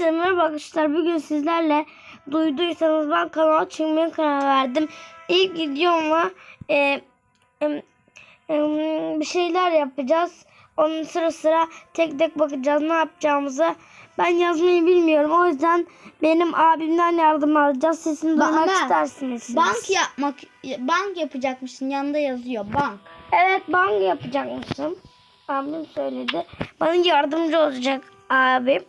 Merhaba arkadaşlar. Bugün sizlerle duyduysanız ben kanal açmaya karar verdim. İlk videomla e, em, em, bir şeyler yapacağız. Onun sıra sıra tek tek bakacağız ne yapacağımızı. Ben yazmayı bilmiyorum. O yüzden benim abimden yardım alacağız. Sesini duymak istersiniz. siz. Bank yapmak, bank yapacakmışsın. Yanında yazıyor bank. Evet banka yapacakmışım. Abim söyledi. Bana yardımcı olacak abim.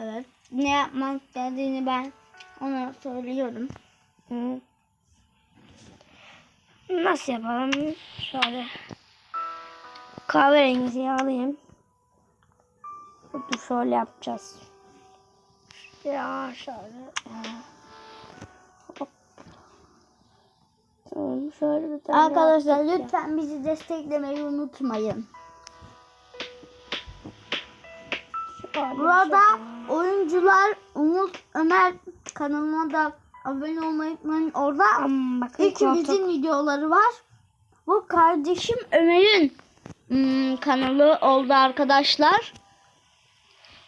Evet. Ne yapmak geldiğini ben ona söylüyorum. Hı. Nasıl yapalım? Şöyle. Kahverengi alayım. Dur şöyle yapacağız. Ya şöyle. Hop. Şöyle bir tane Arkadaşlar lütfen bizi desteklemeyi unutmayın. Şöyle Burada şöyle. Oyuncular Umut Ömer kanalına da abone olmayı unutmayın. Orada ikimizin videoları var. Bu kardeşim Ömer'in hmm, kanalı oldu arkadaşlar.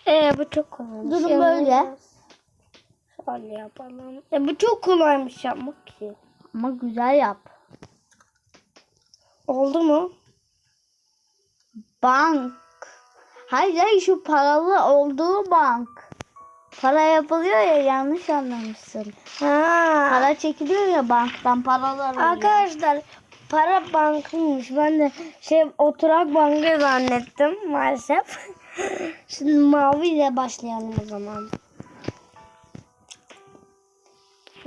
Ee, bu çok kolay. Durun Şey böyle. olmaz. Şöyle yapalım. E, bu çok kolaymış yapmak ki. Ama güzel yap. Oldu mu? Bank. Hayır hayır şu paralı olduğu bank. Para yapılıyor ya yanlış anlamışsın. Ha. Para çekiliyor ya banktan paralar oluyor. Arkadaşlar para bankıymış. Ben de şey oturak banka zannettim maalesef. Şimdi maviyle başlayalım o zaman.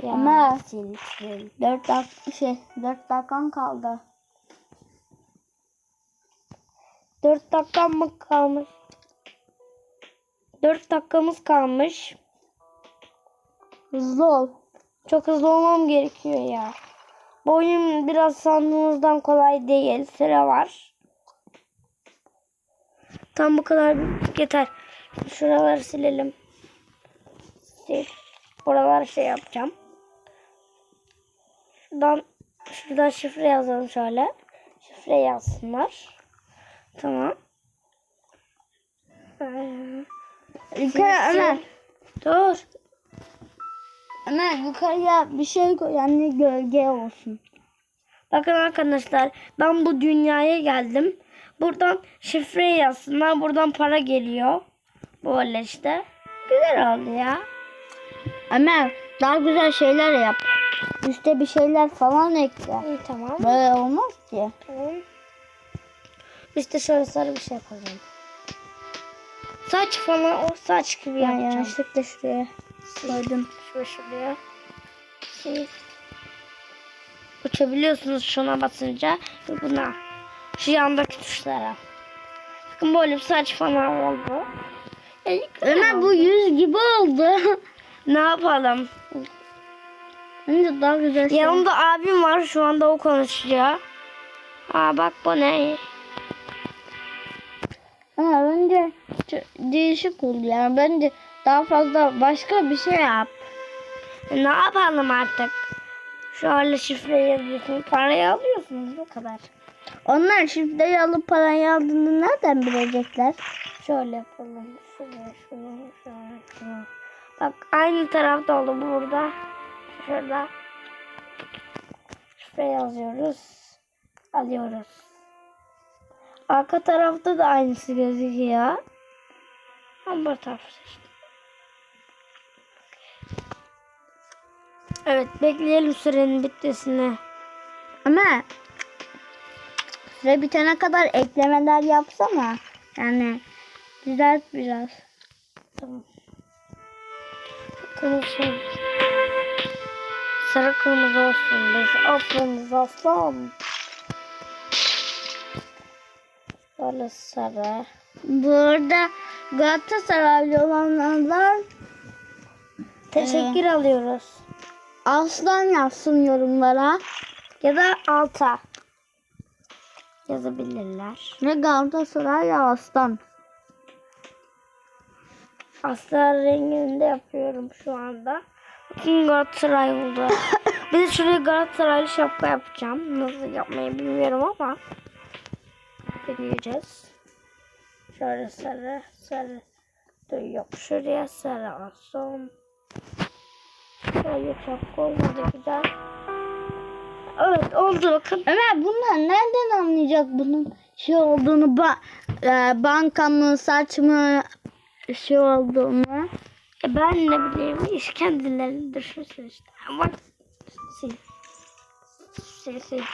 Ya, Ama- sil, sil. 4 dak şey 4 dakikan kaldı. 4 dakika mı kalmış? 4 dakikamız kalmış. Hızlı ol. Çok hızlı olmam gerekiyor ya. Bu oyun biraz sandığınızdan kolay değil. Süre var. Tam bu kadar yeter. Şuraları silelim. Sil. Buralar şey yapacağım. Şuradan şuradan şifre yazalım şöyle. Şifre yazsınlar. Tamam. Ee, Yukarı Ömer. Dur. Ömer yukarıya bir şey koy yani gölge olsun. Bakın arkadaşlar ben bu dünyaya geldim. Buradan şifre yazsınlar. Buradan para geliyor. Böyle işte. Güzel oldu ya. Ömer daha güzel şeyler yap. Üste bir şeyler falan ekle. İyi tamam. Böyle olmaz ki. Tamam. İşte şöyle sarı bir şey yapalım. Saç falan o saç gibi Ben yapacağım. yanlışlıkla şuraya koydum. Şuraya şuraya. Şey. Uçabiliyorsunuz şuna basınca ve buna. Şu yandaki tuşlara. Bakın böyle bir saç falan oldu. E, Ömer bu yüz gibi oldu. Ne yapalım? Bence daha güzel şey. Yanımda abim var şu anda o konuşuyor. Aa bak bu ne? Ama bence değişik oldu yani. Bence daha fazla başka bir şey yap. Ne yapalım artık? Şöyle şifre yazıyorsunuz, parayı alıyorsunuz bu kadar. Onlar şifreyi alıp parayı aldığını nereden bilecekler? Şöyle yapalım. Şuraya, şuraya, şuraya, şuraya. Bak aynı tarafta oldu burada. Şurada. Şifre yazıyoruz. Alıyoruz. Arka tarafta da aynısı gözüküyor. Ama bu tarafta işte. Evet bekleyelim sürenin bitmesini. Ama süre bitene kadar eklemeler yapsana. Yani düzelt biraz. Tamam. Kırmızı. Sarı kırmızı olsun. Biz aklımız aslan. Sarı. Burada Galatasaraylı olanlardan Teşekkür alıyoruz. aslan yazsın yorumlara. Ya da alta. Yazabilirler. Ne Galatasaray ya aslan. Aslan renginde yapıyorum şu anda. Bakın Galatasaray oldu. Bir de şuraya Galatasaraylı şapka yapacağım. Nasıl yapmayı bilmiyorum ama. Deneyeceğiz. Şöyle sarı, sarı, Dur yok şuraya saralım. Şöyle çok olmadı güzel. Evet oldu bakın. Ömer bunlar nereden anlayacak bunun şey olduğunu ba e, banka mı saç mı şey olduğunu? E ben ne bileyim iş kendilerini düşünsün işte. Ama sil. Sil sil.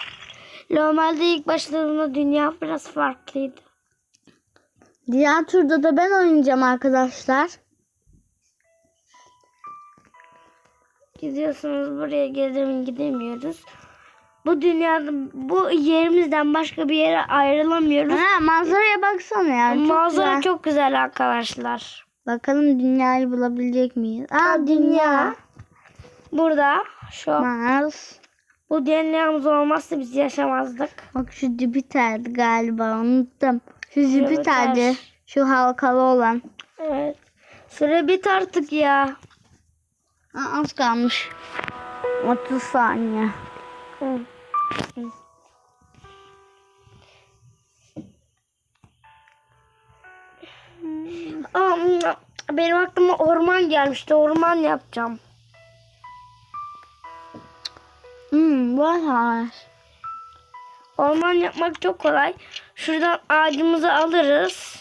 Normalde ilk başladığında dünya biraz farklıydı. Diğer turda da ben oynayacağım arkadaşlar. Gidiyorsunuz buraya gidelim gidemiyoruz. Bu dünyada bu yerimizden başka bir yere ayrılamıyoruz. Ha, manzaraya baksana ya. Çok Manzara güzel. çok güzel arkadaşlar. Bakalım dünyayı bulabilecek miyiz? Aa dünya. Burada şu Mars. Bu dünyamız olmazsa biz yaşamazdık. Bak şu Jüpiter'di galiba unuttum. Şu Jüpiter. Jüpiter'di. Şu halkalı olan. Evet. Süre bit artık ya. Aa, az kalmış. 30 saniye. Hı. Aa, benim aklıma orman gelmişti. Orman yapacağım. Var. Orman yapmak çok kolay. Şuradan ağacımızı alırız.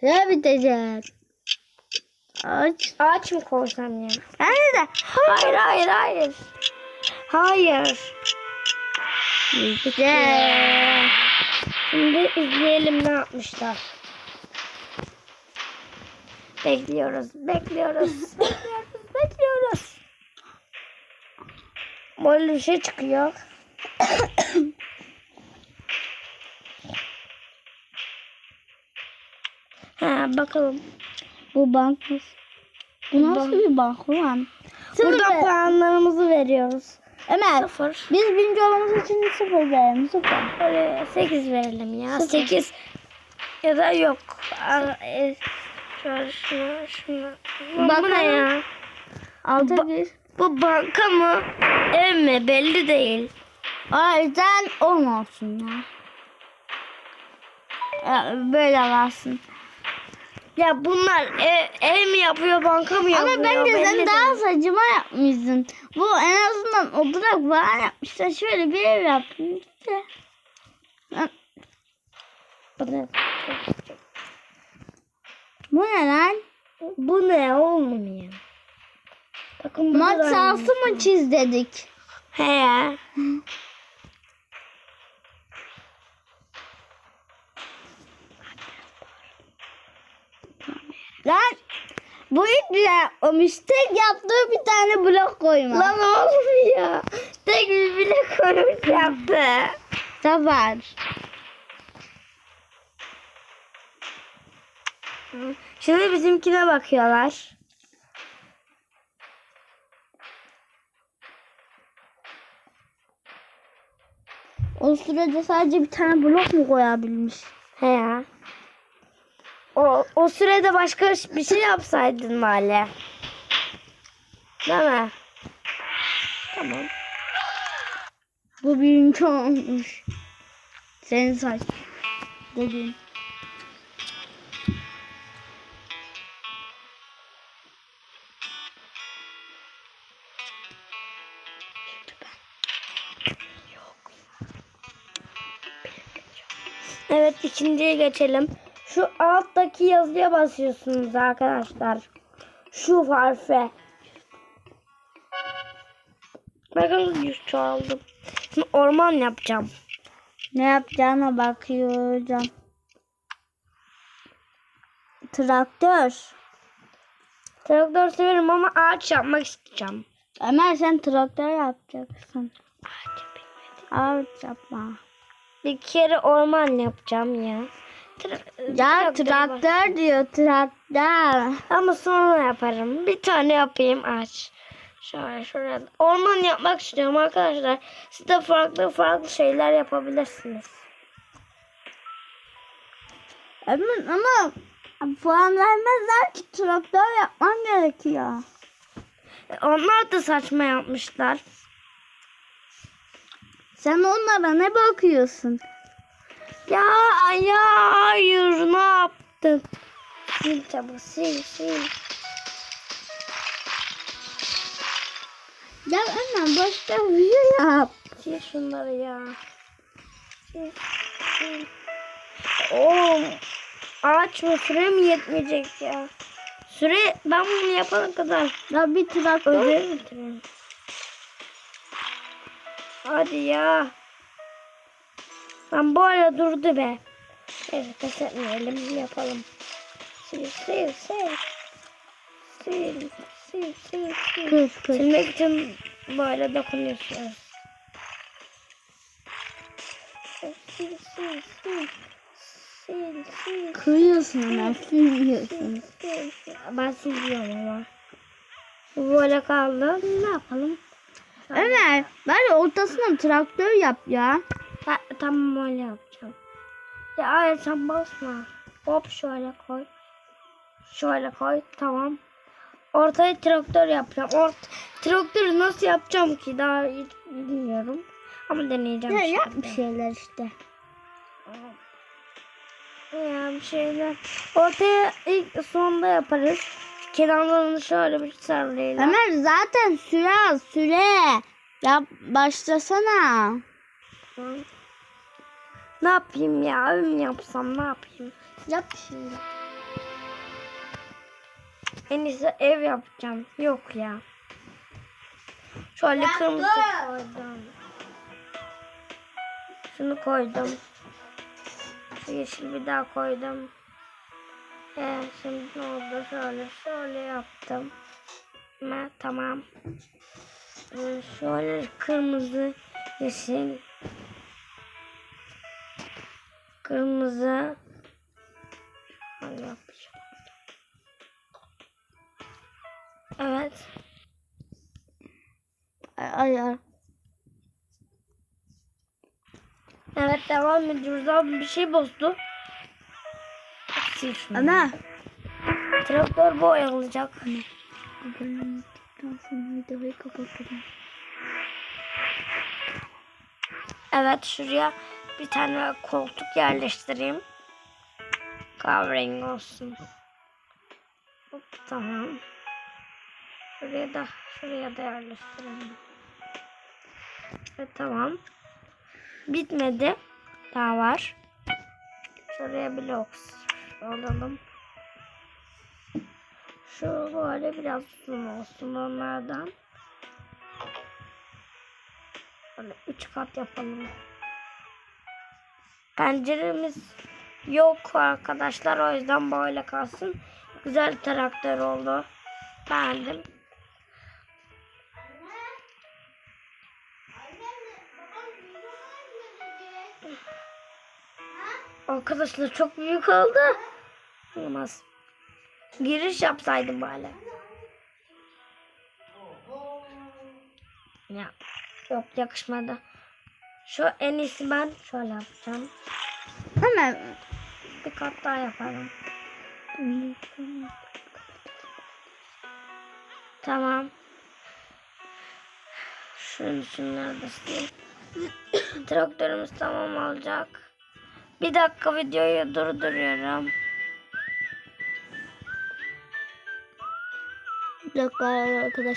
Süre bitecek. Aç. Ağaç mı koysam ya? Ben de. Hayır hayır hayır. Hayır. Bitecek. Şimdi izleyelim ne yapmışlar. Bekliyoruz, bekliyoruz, bekliyoruz, bekliyoruz. Böyle bir şey çıkıyor. ha bakalım. Bu bank? Bu nasıl bir bank ulan? Burada Sıfır. puanlarımızı veriyoruz. Ömer. Sıfır. Biz birinci olmamız için sıfır verelim. Sıfır. Böyle 8 verelim ya. Sıfır. 8 ya da yok. Aa, e, şuna şuna. Bakalım. ne ya? Altı bir. Bu banka mı? Ev mi? Belli değil. O yüzden on olsun ya. Ya, Böyle varsın. Ya bunlar ev, ev mi yapıyor, banka mı yapıyor? Ama bence sen değil. daha saçma yapmışsın. Bu en azından oturak falan yapmışlar. Şöyle bir ev ne? Bu ne lan? Bu ne oğlum ya? Bakın Maç sahası mı çiz dedik? He. Lan bu güzel yapmamış. Tek yaptığı bir tane blok koyma. Lan oğlum ya. Tek bir bile koymuş yaptı. Zafer. Şimdi bizimkine bakıyorlar. O sürede sadece bir tane blok mu koyabilmiş? He ya. O, o sürede başka bir şey yapsaydın Male. Değil mi? Tamam. Bu birinci olmuş. Senin saç. Dedin. İkinciye geçelim. Şu alttaki yazıya basıyorsunuz arkadaşlar. Şu harfe. Bakın yüz çoğaldım. Şimdi orman yapacağım. Ne yapacağına bakıyorum. Traktör. Traktör severim ama ağaç yapmak isteyeceğim. Ömer sen traktör yapacaksın. Ağaç yapayım. Ağaç yapma. Bir kere orman yapacağım ya. Tra- Ya traktör var. traktör diyor traktör. Ama sonra yaparım. Bir tane yapayım ağaç. Şöyle şuraya. Orman yapmak istiyorum arkadaşlar. Siz de farklı farklı şeyler yapabilirsiniz. Ömer ama puan vermezler ki traktör yapman gerekiyor. Onlar da saçma yapmışlar. Sen onlara ne bakıyorsun? Ya ya hayır ne yap? yaptın? Sil çabuk sil sil. Ya hemen başka video yap. Sil şunları ya. Sil sil. Oğlum ağaç mı süre mi yetmeyecek ya? Süre ben bunu yapana kadar Ya bir traktör. ödev. Hadi ya. Lan bu ara durdu be. Evet pes etmeyelim yapalım. Sil sil sil. Sil sil sil sil. Kız kız. Silmek için böyle dokunuyorsunuz. Sil sil sil. Sil sil Kıyıyorsun hemen silmiyorsun. sil. Ben siliyorum ama. Böyle kaldı. Ne yapalım? Ömer bari ortasına traktör yap ya. Ha, tamam öyle yapacağım. Ya hayır sen basma. Hop şöyle koy. Şöyle koy. Tamam. Ortaya traktör yapacağım. Ort traktörü nasıl yapacağım ki daha hiç bilmiyorum. Ama deneyeceğim. Ya yap bir şeyler işte. Ya bir şeyler. Ortaya ilk sonda yaparız. Kenarlarını şöyle bir sarılayalım. Ömer zaten süre az süre. Ya başlasana. Hı. Ne yapayım ya? Mi yapsam ne yapayım? Yap şimdi. En iyisi ev yapacağım. Yok ya. Şöyle kırmızı koydum. Şunu koydum. Şu yeşil bir daha koydum. Evet şimdi ne oldu? Şöyle şöyle yaptım. Ha, tamam. Ee, Şöyle kırmızı, yeşil, kırmızı. Şöyle yapacağım. Evet. Ay, ay. Evet devam ediyoruz. Abi bir şey bozdu. Sil şunu. Ömer. Traktör boyalacak. videoyu kapatalım. Evet şuraya bir tane koltuk yerleştireyim. Kahverengi olsun. Hop, tamam. Şuraya da şuraya da yerleştirelim. Evet tamam. Bitmedi. Daha var. Şuraya blok alalım. Şu böyle biraz uzun olsun onlardan. Böyle üç kat yapalım. Penceremiz yok arkadaşlar. O yüzden böyle kalsın. Güzel traktör oldu. Beğendim. Arkadaşlar çok büyük oldu. Olmaz. Giriş yapsaydım bari. Ya çok yakışmadı. Şu en iyisi ben şöyle yapacağım. Ömer. Bir kat daha yaparım. Tamam. Şunun da sileyim. Traktörümüz tamam olacak. Bir dakika videoyu durduruyorum. Bir dakika arkadaşlar.